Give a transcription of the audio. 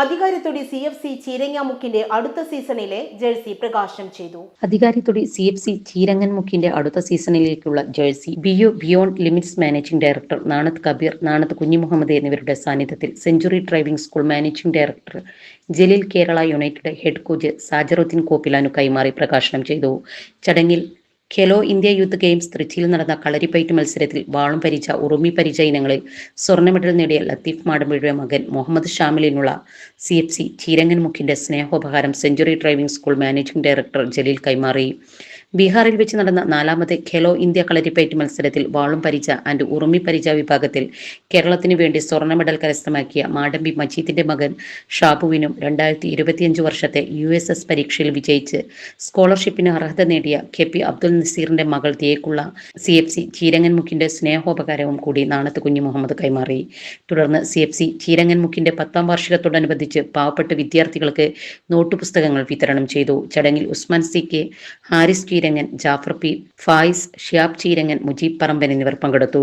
അധികാരത്തോടെ C F C ചീരങ്ങാമുക്കിന്റെ അടുത്ത സീസണിലെ ജേഴ്സി പ്രകാശനം ചെയ്തു. അധികാരിത്തൊടി സി എഫ് സി ചീരങ്ങൻമുക്കിന്റെ അടുത്ത സീസണിലേക്കുള്ള jersey ബിയോ beyond limits managing director Nanath Kabeer Nanath Kunhimuhammed എന്നിവരുടെ സാന്നിധ്യത്തിൽ century driving school managing director Jaleel Kerala united head coach Sajaruddeen കോപ്പിലാനു കൈമാറി പ്രകാശനം ചെയ്തു. ചടങ്ങിൽ ഖെലോ ഇന്ത്യ യൂത്ത് ഗെയിംസ് തൃച്ചിയിൽ നടന്ന കളരിപ്പയറ്റ് മത്സരത്തിൽ വാളും പരിച്ച ഉറുമി പരിച ഇനങ്ങളിൽ സ്വർണ മെഡൽ നേടിയ ലത്തീഫ് മാടമ്പഴിയുടെ മകൻ മുഹമ്മദ് ഷാമിലിനുള്ള സി എഫ് സി ചീരങ്ങൻമുഖിന്റെ സ്നേഹോപഹാരം century driving school managing director Jaleel കൈമാറി. ബീഹാറിൽ വെച്ച് നടന്ന നാലാമത്തെ ഖെലോ ഇന്ത്യ കളരിപ്പയറ്റ് മത്സരത്തിൽ വാളും പരിച ആൻഡ് ഉറുമി പരിച വിഭാഗത്തിൽ കേരളത്തിന് വേണ്ടി സ്വർണ മെഡൽ കരസ്ഥമാക്കിയ മാടമ്പി മജീദിന്റെ മകൻ ഷാബുവിനും രണ്ടായിരത്തി ഇരുപത്തിയഞ്ച് വർഷത്തെ യു എസ് എസ് പരീക്ഷയിൽ വിജയിച്ച് സ്കോളർഷിപ്പിന് അർഹത നേടിയ കെ പി അബ്ദുൽ നസീറിന്റെ മകൾ തിയേക്കുള്ള സി എഫ് സി ചീരങ്ങൻമുക്കിന്റെ സ്നേഹോപകാരവും കൂടി നാണത്ത് കുഞ്ഞു മുഹമ്മദ് കൈമാറി. തുടർന്ന് സി എഫ് സി ചീരങ്ങൻമുക്കിന്റെ പത്താം വാർഷികത്തോടനുബന്ധിച്ച് പാവപ്പെട്ട വിദ്യാർത്ഥികൾക്ക് നോട്ടുപുസ്തകങ്ങൾ വിതരണം ചെയ്തു. ചടങ്ങിൽ Usman C K Haris Cheerangan Jafar P Faiz Shihab Cheerangan Mujeeb Paramban എന്നിവർ പങ്കെടുത്തു.